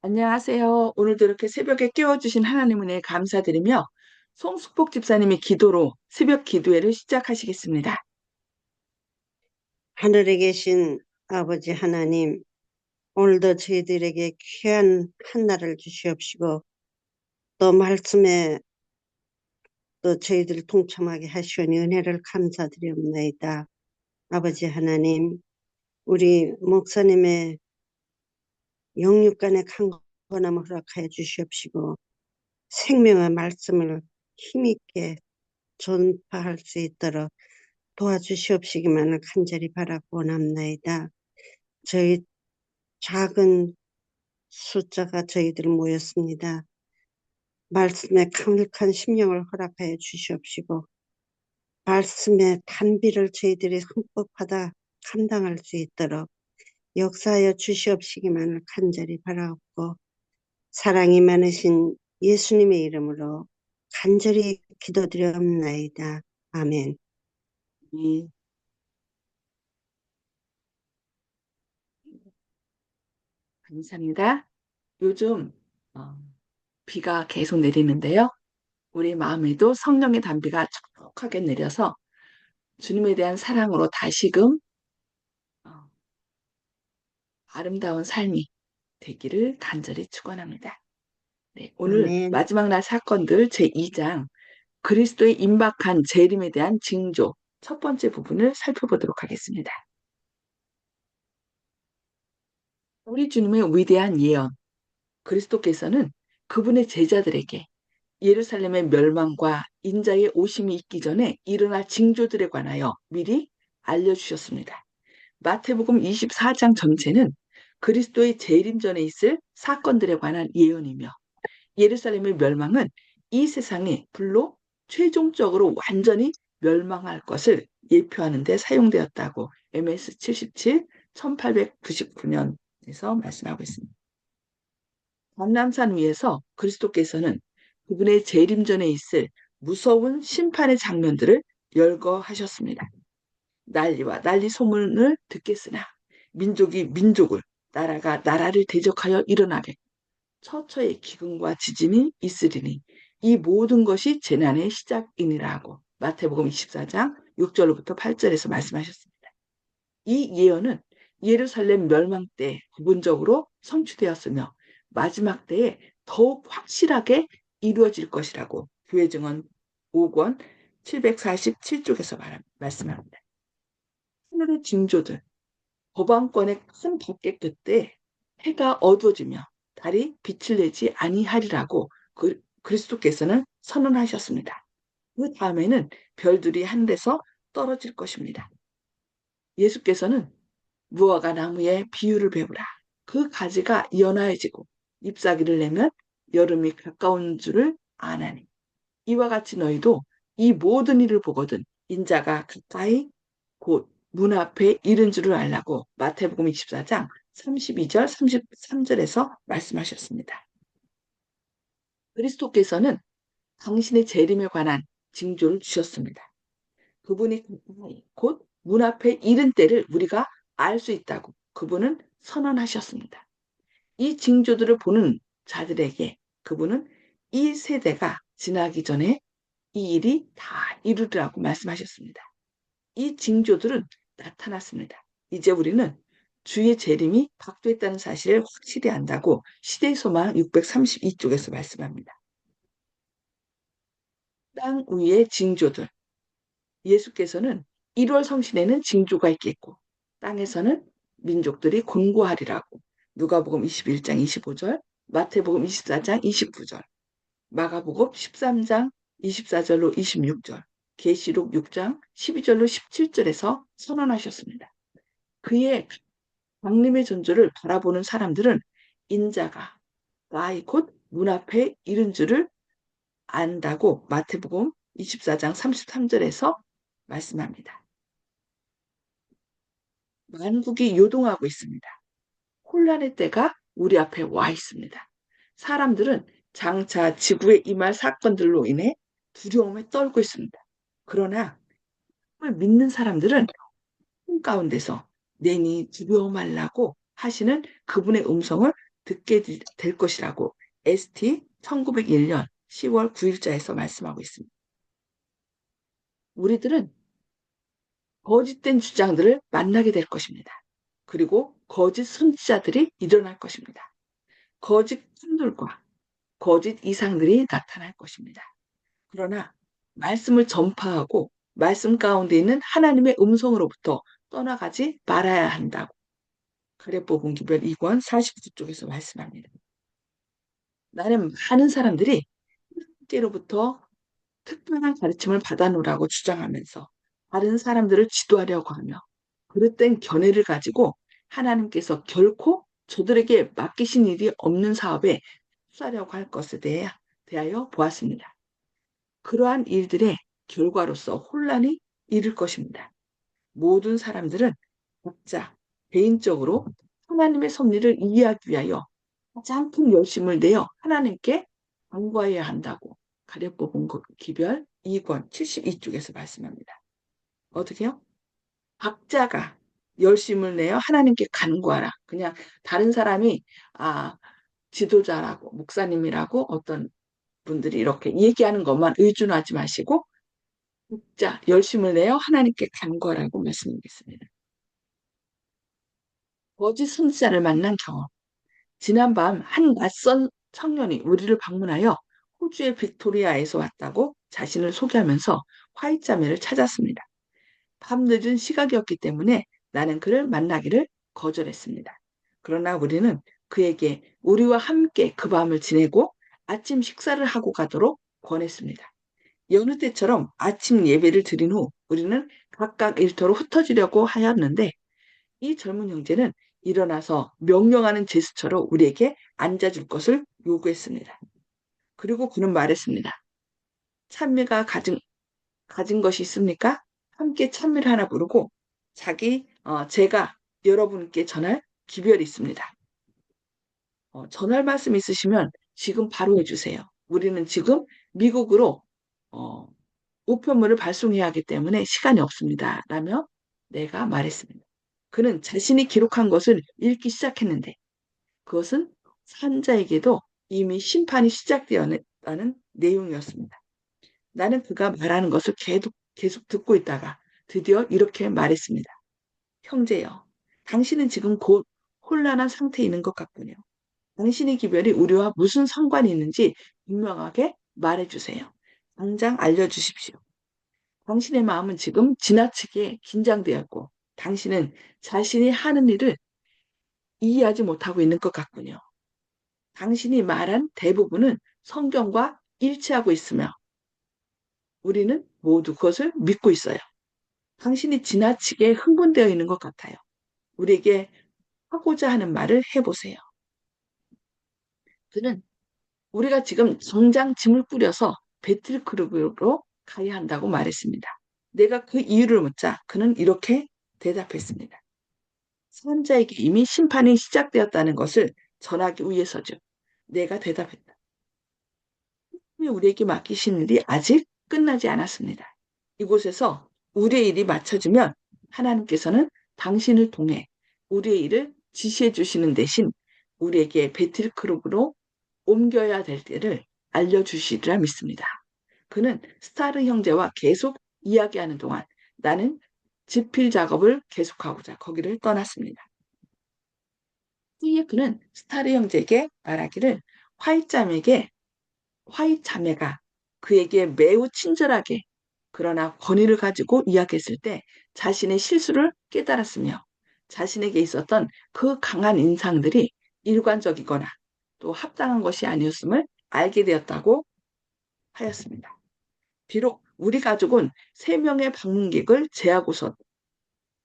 안녕하세요. 오늘도 이렇게 새벽에 깨워주신 하나님 은혜 감사드리며 송숙복 집사님이 기도로 새벽 기도회를 시작하시겠습니다. 하늘에 계신 아버지 하나님, 오늘도 저희들에게 귀한 한날을 주시옵시고, 또 말씀에 또 저희들 동참하게 하시오니 은혜를 감사드리옵나이다. 아버지 하나님, 우리 목사님의 영육간의 강건함을 허락하여 주시옵시고, 생명의 말씀을 힘있게 전파할 수 있도록 도와주시옵시기만을 간절히 바라고 원합나이다. 저희 작은 숫자가 저희들 모였습니다. 말씀에 강력한 심령을 허락하여 주시옵시고 말씀의 단비를 저희들이 받아 감당할 수 있도록 역사하여 주시옵시기만을 간절히 바라옵고 사랑이 많으신 예수님의 이름으로 간절히 기도드리옵나이다. 아멘. 네. 감사합니다. 요즘 어, 비가 계속 내리는데요. 우리 마음에도 성령의 단비가 촉촉하게 내려서 주님에 대한 사랑으로 다시금 어, 아름다운 삶이 되기를 간절히 축원합니다. 네, 오늘 아멘. 마지막 날 사건들 제2장 그리스도의 임박한 재림에 대한 징조 첫 번째 부분을 살펴보도록 하겠습니다. 우리 주님의 위대한 예언 그리스도께서는 그분의 제자들에게 예루살렘의 멸망과 인자의 오심이 있기 전에 일어날 징조들에 관하여 미리 알려주셨습니다. 마태복음 24장 전체는 그리스도의 재림 전에 있을 사건들에 관한 예언이며 예루살렘의 멸망은 이 세상이 불로 최종적으로 완전히 멸망할 것을 예표하는 데 사용되었다고 MS 77 1899년에서 말씀하고 있습니다. 감람산 위에서 그리스도께서는 그분의 재림 전에 있을 무서운 심판의 장면들을 열거하셨습니다. 난리와 난리 소문을 듣겠으나 민족이 민족을 나라가 나라를 대적하여 일어나게 처처의 기근과 지진이 있으리니 이 모든 것이 재난의 시작이니라고 마태복음 24장 6절로부터 8절에서 말씀하셨습니다. 이 예언은 예루살렘 멸망 때 부분적으로 성취되었으며 마지막 때에 더욱 확실하게 이루어질 것이라고 교회 증언 5권 747쪽에서 말씀합니다. 하늘의 징조들, 법왕권의 큰 덮개 끝에 해가 어두워지며 달이 빛을 내지 아니하리라고 그, 그리스도께서는 선언하셨습니다. 그 다음에는 별들이 하늘에서 떨어질 것입니다. 예수께서는 무화과 나무에 비유를 배우라. 그 가지가 연하여지고 잎사귀를 내면 여름이 가까운 줄을 아나니. 이와 같이 너희도 이 모든 일을 보거든 인자가 가까이 곧 문 앞에 이른 줄을 알라고 마태복음 24장 32절 33절에서 말씀하셨습니다. 그리스도께서는 당신의 재림에 관한 징조를 주셨습니다. 그분이 곧 문 앞에 이른 때를 우리가 알 수 있다고 그분은 선언하셨습니다. 이 징조들을 보는 자들에게 그분은 이 세대가 지나기 전에 이 일이 다 이루리라고 말씀하셨습니다. 이 징조들은 나타났습니다. 이제 우리는 주의 재림이 박도했다는 사실을 확실히 안다고 시대소망 632쪽에서 말씀합니다. 땅 위의 징조들. 예수께서는 1월 성신에는 징조가 있겠고 땅에서는 민족들이 공고하리라고 누가복음 21장 25절, 마태복음 24장 29절, 마가복음 13장 24절로 26절, 계시록 6장 12절로 17절에서 선언하셨습니다. 그의 강림의 전조를 바라보는 사람들은 인자가 나이 곧문 앞에 이른 줄을 안다고 마태복음 24장 33절에서 말씀합니다. 만국이 요동하고 있습니다. 혼란의 때가 우리 앞에 와 있습니다. 사람들은 장차 지구에 임할 사건들로 인해 두려움에 떨고 있습니다. 그러나 믿는 사람들은 꿈 가운데서 내니 두려워 말라고 하시는 그분의 음성을 듣게 될 것이라고 ST 1901년 10월 9일자에서 말씀하고 있습니다. 우리들은 거짓된 주장들을 만나게 될 것입니다. 그리고 거짓 선지자들이 일어날 것입니다. 거짓 분들과 거짓 이상들이 나타날 것입니다. 그러나 말씀을 전파하고 말씀 가운데 있는 하나님의 음성으로부터 떠나가지 말아야 한다고 가랴복음 기별 2권 49쪽에서 말씀합니다. 나는 많은 사람들이 때로부터 특별한 가르침을 받아놓으라고 주장하면서 다른 사람들을 지도하려고 하며 그릇된 견해를 가지고 하나님께서 결코 저들에게 맡기신 일이 없는 사업에 흡수하려고 할 것에 대하여 보았습니다. 그러한 일들의 결과로서 혼란이 이를 것입니다. 모든 사람들은 각자 개인적으로 하나님의 섭리를 이해하기 위하여 큰 열심을 내어 하나님께 간구해야 한다고 가려뽑은 기별 2권 72쪽에서 말씀합니다. 어떻게요? 각자가 열심을 내어 하나님께 간구하라. 그냥 다른 사람이 아 지도자라고 목사님이라고 어떤 분들이 이렇게 얘기하는 것만 의존하지 마시고 각자 열심을 내어 하나님께 간구하라고 말씀드리겠습니다. 거짓 선지자를 만난 경험. 지난밤 한 낯선 청년이 우리를 방문하여 호주의 빅토리아에서 왔다고 자신을 소개하면서 화이자매를 찾았습니다. 밤늦은 시각이었기 때문에 나는 그를 만나기를 거절했습니다. 그러나 우리는 그에게 우리와 함께 그 밤을 지내고 아침 식사를 하고 가도록 권했습니다. 여느 때처럼 아침 예배를 드린 후 우리는 각각 일터로 흩어지려고 하였는데 이 젊은 형제는 일어나서 명령하는 제스처로 우리에게 앉아줄 것을 요구했습니다. 그리고 그는 말했습니다. 찬미가 가진, 가진 것이 있습니까? 함께 찬미를 하나 부르고 자기 어, 제가 여러분께 전할 기별이 있습니다. 어, 전할 말씀 있으시면 지금 바로 해주세요. 우리는 지금 미국으로 어, 우편물을 발송해야 하기 때문에 시간이 없습니다. 라며 내가 말했습니다. 그는 자신이 기록한 것을 읽기 시작했는데 그것은 산자에게도 이미 심판이 시작되었다는 내용이었습니다. 나는 그가 말하는 것을 계속, 계속 듣고 있다가 드디어 이렇게 말했습니다. 형제여, 당신은 지금 곧 혼란한 상태에 있는 것 같군요. 당신의 기별이 우리와 무슨 상관이 있는지 분명하게 말해주세요. 당장 알려주십시오. 당신의 마음은 지금 지나치게 긴장되었고 당신은 자신이 하는 일을 이해하지 못하고 있는 것 같군요. 당신이 말한 대부분은 성경과 일치하고 있으며 우리는 모두 그것을 믿고 있어요. 당신이 지나치게 흥분되어 있는 것 같아요. 우리에게 하고자 하는 말을 해보세요. 그는 우리가 지금 정장 짐을 꾸려서 배틀크루브로 가야 한다고 말했습니다. 내가 그 이유를 묻자 그는 이렇게 대답했습니다. 선자에게 이미 심판이 시작되었다는 것을 전하기 위해서죠. 내가 대답했다. 우리에게 맡기신 일이 아직 끝나지 않았습니다. 이곳에서 우리의 일이 맞춰지면 하나님께서는 당신을 통해 우리의 일을 지시해 주시는 대신 우리에게 베틀크룹으로 옮겨야 될 때를 알려주시리라 믿습니다. 그는 스타르 형제와 계속 이야기하는 동안 나는 집필 작업을 계속하고자 거기를 떠났습니다. 후에 그는 스타르 형제에게 말하기를 화이 자매에게 화이 자매가 그에게 매우 친절하게 그러나 권위를 가지고 이야기했을 때 자신의 실수를 깨달았으며 자신에게 있었던 그 강한 인상들이 일관적이거나 또 합당한 것이 아니었음을 알게 되었다고 하였습니다. 비록 우리 가족은 3명의 방문객을 제하고서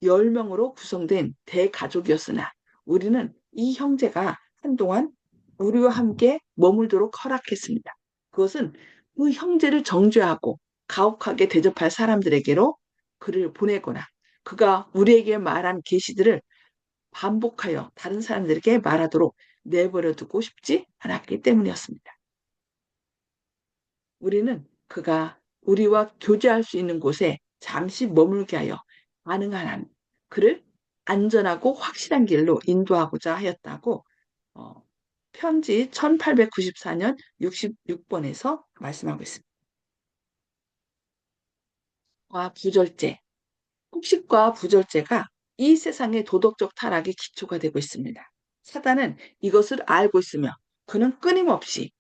10명으로 구성된 대가족이었으나 우리는 이 형제가 한동안 우리와 함께 머물도록 허락했습니다. 그것은 그 형제를 정죄하고 가혹하게 대접할 사람들에게로 그를 보내거나 그가 우리에게 말한 계시들을 반복하여 다른 사람들에게 말하도록 내버려 두고 싶지 않았기 때문이었습니다. 우리는 그가 우리와 교제할 수 있는 곳에 잠시 머물게 하여 가능한 한 그를 안전하고 확실한 길로 인도하고자 하였다고 어, 편지 1894년 66번에서 말씀하고 있습니다. 과 부절제, 폭식과 부절제가 이 세상의 도덕적 타락의 기초가 되고 있습니다. 사단은 이것을 알고 있으며 그는 끊임없이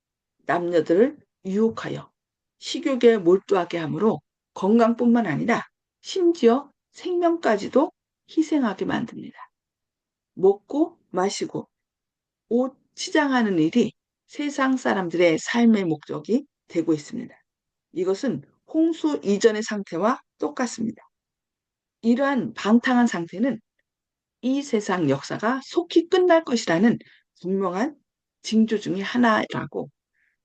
남녀들을 유혹하여 식욕에 몰두하게 하므로 건강뿐만 아니라 심지어 생명까지도 희생하게 만듭니다. 먹고 마시고 옷 치장하는 일이 세상 사람들의 삶의 목적이 되고 있습니다. 이것은 홍수 이전의 상태와 똑같습니다. 이러한 방탕한 상태는 이 세상 역사가 속히 끝날 것이라는 분명한 징조 중의 하나라고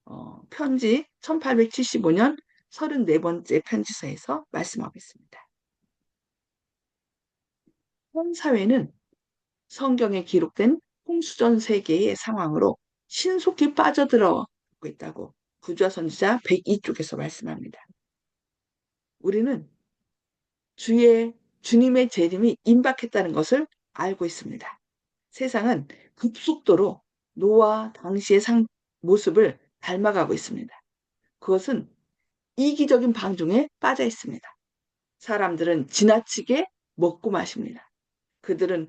어, 편지 1875년 34번째 편지서에서 말씀하고 있습니다. 현 사회는 성경에 기록된 홍수전 세계의 상황으로 신속히 빠져들어가고 있다고 구좌 선지자 102쪽에서 말씀합니다. 우리는 주의 주님의 재림이 임박했다는 것을 알고 있습니다. 세상은 급속도로 노아 당시의 상, 모습을 닮아가고 있습니다. 그것은 이기적인 방종에 빠져 있습니다. 사람들은 지나치게 먹고 마십니다. 그들은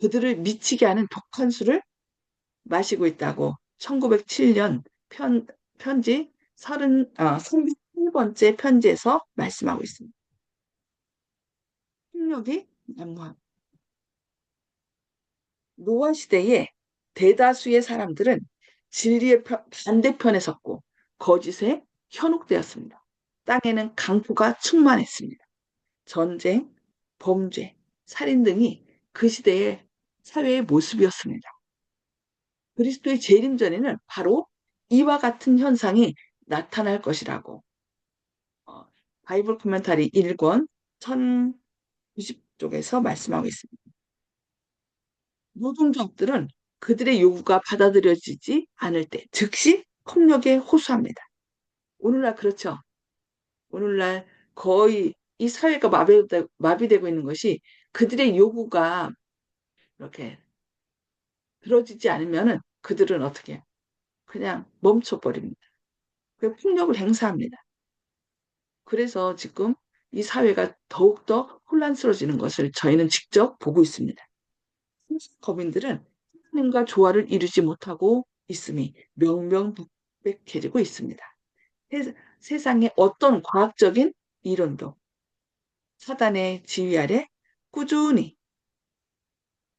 그들을 미치게 하는 독한 술을 마시고 있다고 1907년 편, 편지 30, 아, 31번째 편지에서 말씀하고 있습니다. 폭력이 난무함. 노아 시대에 대다수의 사람들은 진리의 반대편에 섰고 거짓에 현혹되었습니다. 땅에는 강포가 충만했습니다. 전쟁, 범죄, 살인 등이 그 시대의 사회의 모습이었습니다. 그리스도의 재림 전에는 바로 이와 같은 현상이 나타날 것이라고 어, 바이블 코멘타리 1권 1090쪽에서 말씀하고 있습니다. 노동조합들은 그들의 요구가 받아들여지지 않을 때 즉시 폭력에 호소합니다. 오늘날 그렇죠. 오늘날 거의 이 사회가 마비되, 마비되 고 있는 것이 그들의 요구가 이렇게 들어지지 않으면은 그들은 어떻게 해요? 그냥 멈춰버립니다. 그 폭력을 행사합니다. 그래서 지금 이 사회가 더욱더 혼란스러워지는 것을 저희는 직접 보고 있습니다. 거민들은 하나님과 조화를 이루지 못하고 있음이 명명백백해지고 있습니다. 세상의 어떤 과학적인 이론도 사단의 지휘 아래 꾸준히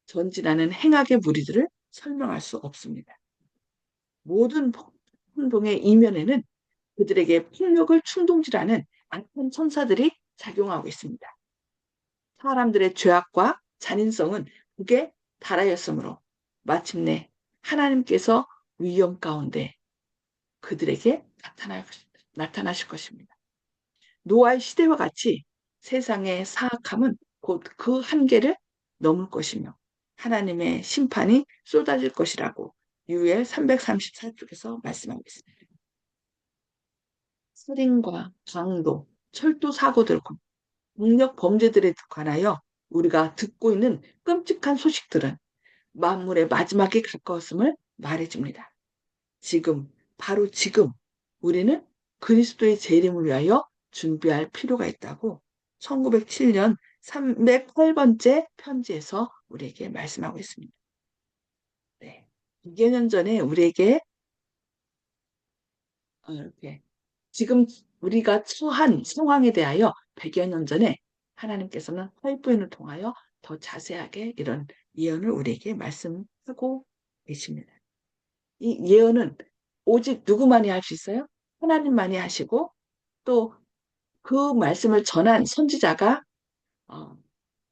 전진하는 행악의 무리들을 설명할 수 없습니다. 모든 행동의 이면에는 그들에게 폭력을 충동질하는 악한 천사들이 작용하고 있습니다. 사람들의 죄악과 잔인성은 그게 달하였으므로 마침내 하나님께서 위험 가운데 그들에게 나타나, 나타나 실 것입니다. 노아의 시대와 같이 세상의 사악함은 곧 그 한계를 넘을 것이며 하나님의 심판이 쏟아질 것이라고 유엘 334쪽에서 말씀하고 있습니다. 살인과 강도, 철도 사고들과 폭력 범죄들에 관하여 우리가 듣고 있는 끔찍한 소식들은 만물의 마지막에 가까웠음을 말해줍니다. 지금, 바로 지금 우리는 그리스도의 재림을 위하여 준비할 필요가 있다고 1907년 308번째 편지에서 우리에게 말씀하고 있습니다. 네. 2개년 전에 우리에게 어, 이렇게 지금 우리가 처한 상황에 대하여 100여 년 전에 하나님께서는 화이부인을 통하여 더 자세하게 이런 예언을 우리에게 말씀하고 계십니다. 이 예언은 오직 누구만이 할 수 있어요? 하나님만이 하시고 또 그 말씀을 전한 선지자가 어,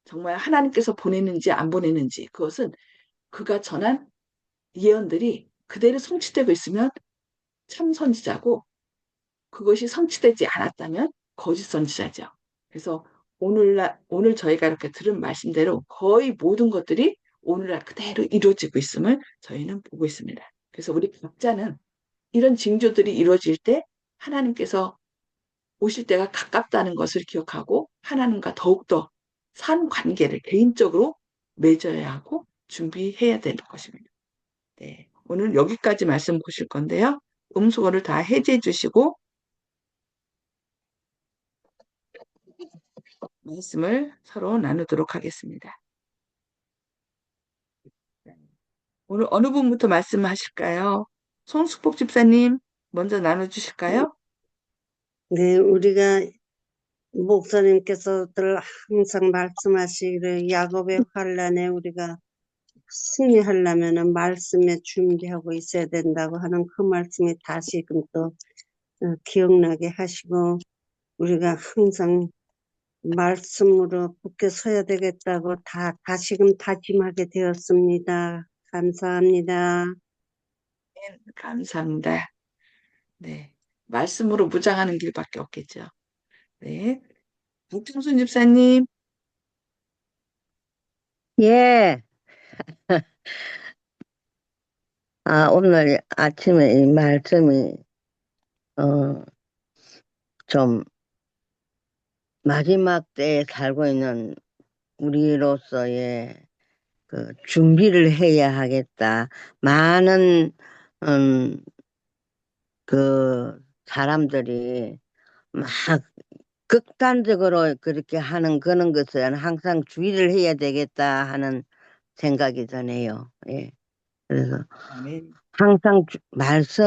정말 하나님께서 보내는지 안 보내는지 그것은 그가 전한 예언들이 그대로 성취되고 있으면 참 선지자고 그것이 성취되지 않았다면 거짓 선지자죠. 그래서 오늘날 오늘 저희가 이렇게 들은 말씀대로 거의 모든 것들이 오늘날 그대로 이루어지고 있음을 저희는 보고 있습니다. 그래서 우리 각자는 이런 징조들이 이루어질 때 하나님께서 오실 때가 가깝다는 것을 기억하고 하나님과 더욱더 산 관계를 개인적으로 맺어야 하고 준비해야 되는 것입니다. 네, 오늘 여기까지 말씀 보실 건데요. 음수거를 다 해제해 주시고 말씀을 서로 나누도록 하겠습니다. 오늘 어느 분부터 말씀하실까요? 손수복 집사님 먼저 나눠주실까요? 네, 우리가 목사님께서들 항상 말씀하시기를 야곱의 환란에 우리가 승리하려면은 말씀에 준비하고 있어야 된다고 하는 그 말씀이 다시금 또 어, 기억나게 하시고 우리가 항상 말씀으로 붙게 서야 되겠다고 다 다시금 다짐하게 되었습니다. 감사합니다. 감사합니다. 네, 말씀으로 무장하는 길밖에 없겠죠. 네, 박정순 집사님, 예. 아, 오늘 아침에 이 말씀이, 어, 좀, 마지막 때에 살고 있는 우리로서의 그 준비를 해야 하겠다. 많은, 음, 그 사람들이 막 극단적으로 그렇게 하는 그런 것은 항상 주의를 해야 되겠다 하는 생각이 드네요. 예. 그래서. 항상 주- 말씀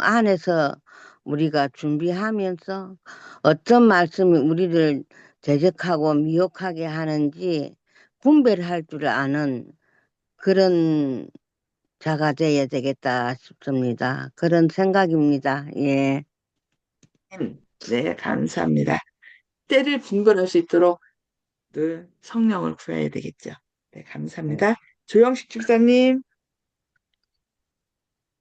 안에서 우리가 준비하면서 어떤 말씀이 우리를 대적하고 미혹하게 하는지 분별할 줄 아는 그런 자가 되어야 되겠다 싶습니다. 그런 생각입니다. 예. 네, 감사합니다. 때를 분별할 수 있도록 늘 성령을 구해야 되겠죠. 네, 감사합니다. 조영식 집사님,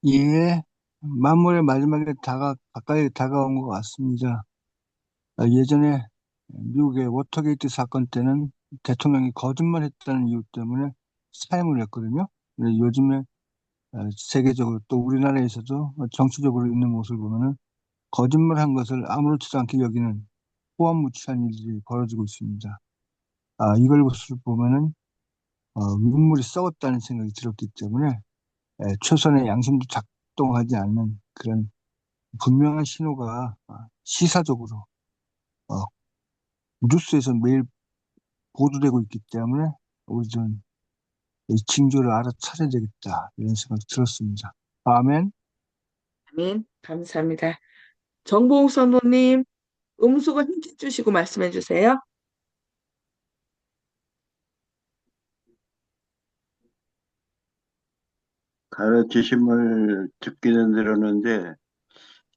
예, 만물의 마지막에 다가, 가까이 다가온 것 같습니다. 아, 예전에 미국의 워터게이트 사건 때는 대통령이 거짓말 했다는 이유 때문에 사임을 했거든요. 요즘에 어, 세계적으로 또 우리나라에서도 정치적으로 있는 모습을 보면은 거짓말한 것을 아무렇지도 않게 여기는 호환무치한 일들이 벌어지고 있습니다. 아, 이걸 보면은 어, 인물이 썩었다는 생각이 들었기 때문에 에, 최선의 양심도 작 동하지 않는 그런 분명한 신호가 어, 시사적으로 어, 뉴스에서 매일 보도되고 있기 때문에 우리들은 이 징조를 알아차려야 되겠다 이런 생각이 들었습니다. 아멘. 아멘. 감사합니다. 정보홍 선도님, 음수거 힌트 주시고 말씀해 주세요. 가르치심을 듣기는 들었는데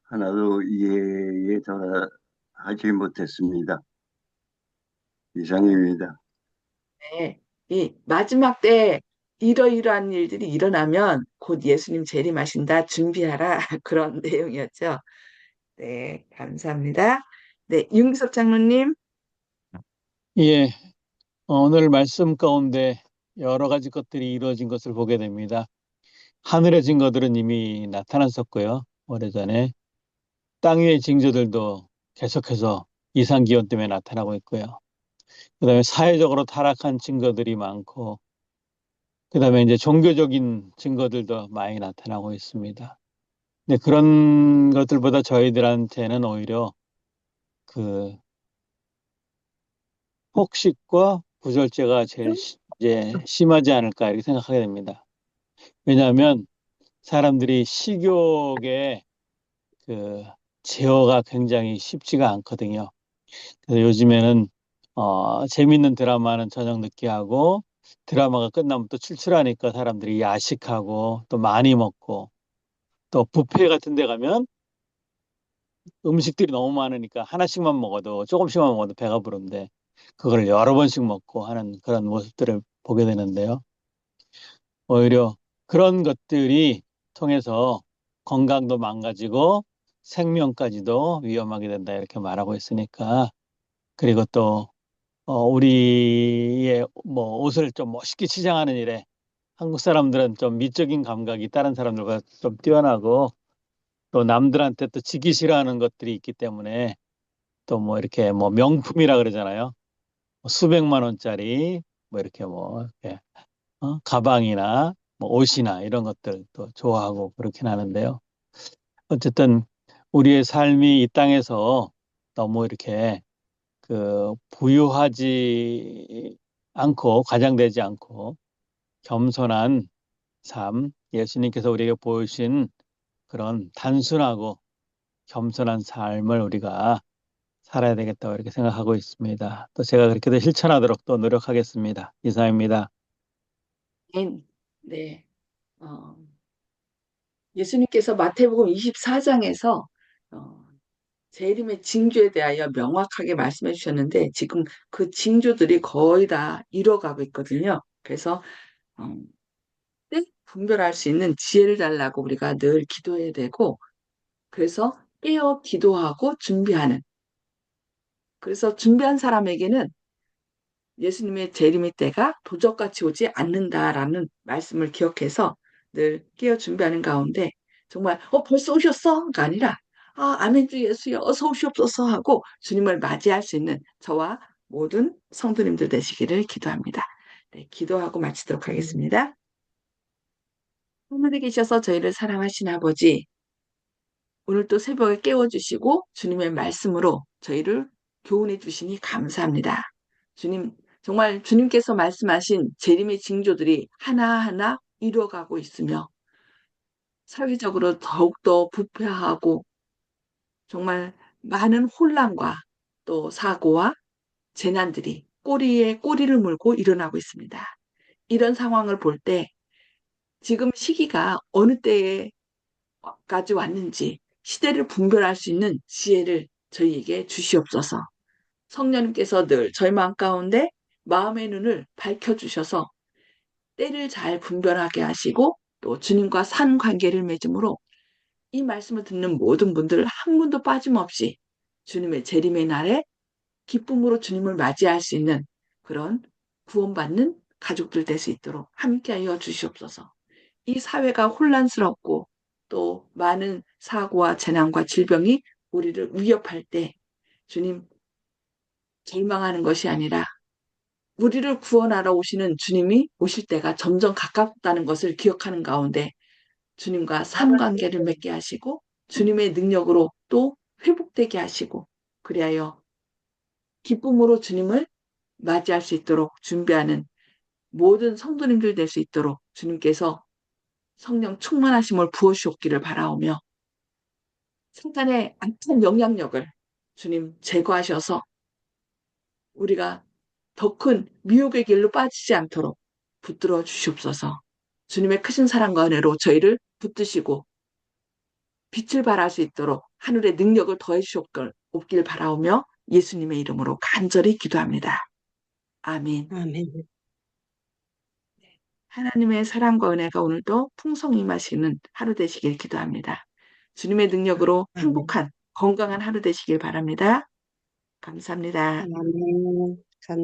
하나도 이해에 하지 못했습니다. 이상입니다. 네, 이 마지막 때 이러이러한 일들이 일어나면 곧 예수님 재림하신다, 준비하라 그런 내용이었죠. 네, 감사합니다. 네, 윤기석 장로님, 예, 어, 오늘 말씀 가운데 여러 가지 것들이 이루어진 것을 보게 됩니다. 하늘의 증거들은 이미 나타났었고요. 오래전에. 땅 위의 징조들도 계속해서 이상 기온 때문에 나타나고 있고요. 그 다음에 사회적으로 타락한 증거들이 많고, 그 다음에 이제 종교적인 증거들도 많이 나타나고 있습니다. 근데 그런 것들보다 저희들한테는 오히려 그 폭식과 구절제가 제일 시- 이제 심하지 않을까 이렇게 생각하게 됩니다. 왜냐하면 사람들이 식욕에 그 제어가 굉장히 쉽지가 않거든요. 그래서 요즘에는 어, 재밌는 드라마는 저녁 늦게 하고 드라마가 끝나면 또 출출하니까 사람들이 야식하고 또 많이 먹고 또 뷔페 같은 데 가면 음식들이 너무 많으니까 하나씩만 먹어도 조금씩만 먹어도 배가 부른데 그걸 여러 번씩 먹고 하는 그런 모습들을 보게 되는데요. 오히려 그런 것들이 통해서 건강도 망가지고 생명까지도 위험하게 된다 이렇게 말하고 있으니까 그리고 또 어, 우리의 뭐 옷을 좀 멋있게 치장하는 일에 한국 사람들은 좀 미적인 감각이 다른 사람들보다 좀 뛰어나고 또 남들한테 또 지기 싫어하는 것들이 있기 때문에 또 뭐 이렇게 뭐 명품이라 그러잖아요. 뭐 수백만 원짜리 뭐 이렇게 뭐 이렇게 어? 가방이나 뭐 옷이나 이런 것들 또 좋아하고 그렇긴 하는데요. 어쨌든 우리의 삶이 이 땅에서 너무 이렇게 그 부유하지 않고 과장되지 않고 겸손한 삶, 예수님께서 우리에게 보여주신 그런 단순하고 겸손한 삶을 우리가 살아야 되겠다고 이렇게 생각하고 있습니다. 또 제가 그렇게도 실천하도록 또 노력하겠습니다. 이상입니다. 아멘. 네. 어, 예수님께서 마태복음 24장에서 어, 재림의 징조에 대하여 명확하게 말씀해 주셨는데 지금 그 징조들이 거의 다 이뤄가고 있거든요. 그래서 어, 때 분별할 수 있는 지혜를 달라고 우리가 늘 기도해야 되고 그래서 깨어 기도하고 준비하는 그래서 준비한 사람에게는 예수님의 재림의 때가 도적같이 오지 않는다라는 말씀을 기억해서 늘 깨어 준비하는 가운데 정말 어 벌써 오셨어가 아니라 아 아멘 주 예수여 어서 오시옵소서 하고 주님을 맞이할 수 있는 저와 모든 성도님들 되시기를 기도합니다. 네, 기도하고 마치도록 하겠습니다. 하늘에 계셔서 저희를 사랑하신 아버지 오늘 또 새벽에 깨워주시고 주님의 말씀으로 저희를 교훈해 주시니 감사합니다. 주님, 정말 주님께서 말씀하신 재림의 징조들이 하나하나 이루어가고 있으며 사회적으로 더욱더 부패하고 정말 많은 혼란과 또 사고와 재난들이 꼬리에 꼬리를 물고 일어나고 있습니다. 이런 상황을 볼 때 지금 시기가 어느 때에까지 왔는지 시대를 분별할 수 있는 지혜를 저희에게 주시옵소서. 성령님께서 늘 저희 마음 가운데 마음의 눈을 밝혀주셔서 때를 잘 분별하게 하시고 또 주님과 산 관계를 맺음으로 이 말씀을 듣는 모든 분들 한 분도 빠짐없이 주님의 재림의 날에 기쁨으로 주님을 맞이할 수 있는 그런 구원받는 가족들 될 수 있도록 함께하여 주시옵소서. 이 사회가 혼란스럽고 또 많은 사고와 재난과 질병이 우리를 위협할 때 주님 절망하는 것이 아니라 우리를 구원하러 오시는 주님이 오실 때가 점점 가깝다는 것을 기억하는 가운데 주님과 삼관계를 맺게 하시고 주님의 능력으로 또 회복되게 하시고 그리하여 기쁨으로 주님을 맞이할 수 있도록 준비하는 모든 성도님들 될 수 있도록 주님께서 성령 충만하심을 부어주옵기를 바라오며 사탄의 악한 영향력을 주님 제거하셔서 우리가 더 큰 미혹의 길로 빠지지 않도록 붙들어 주시옵소서. 주님의 크신 사랑과 은혜로 저희를 붙드시고 빛을 발할 수 있도록 하늘의 능력을 더해 주옵길 바라오며 예수님의 이름으로 간절히 기도합니다. 아멘. 아멘. 하나님의 사랑과 은혜가 오늘도 풍성히 임하시는 하루 되시길 기도합니다. 주님의 능력으로. 행복한 건강한 하루 되시길 바랍니다. 감사합니다. 아멘. 감사.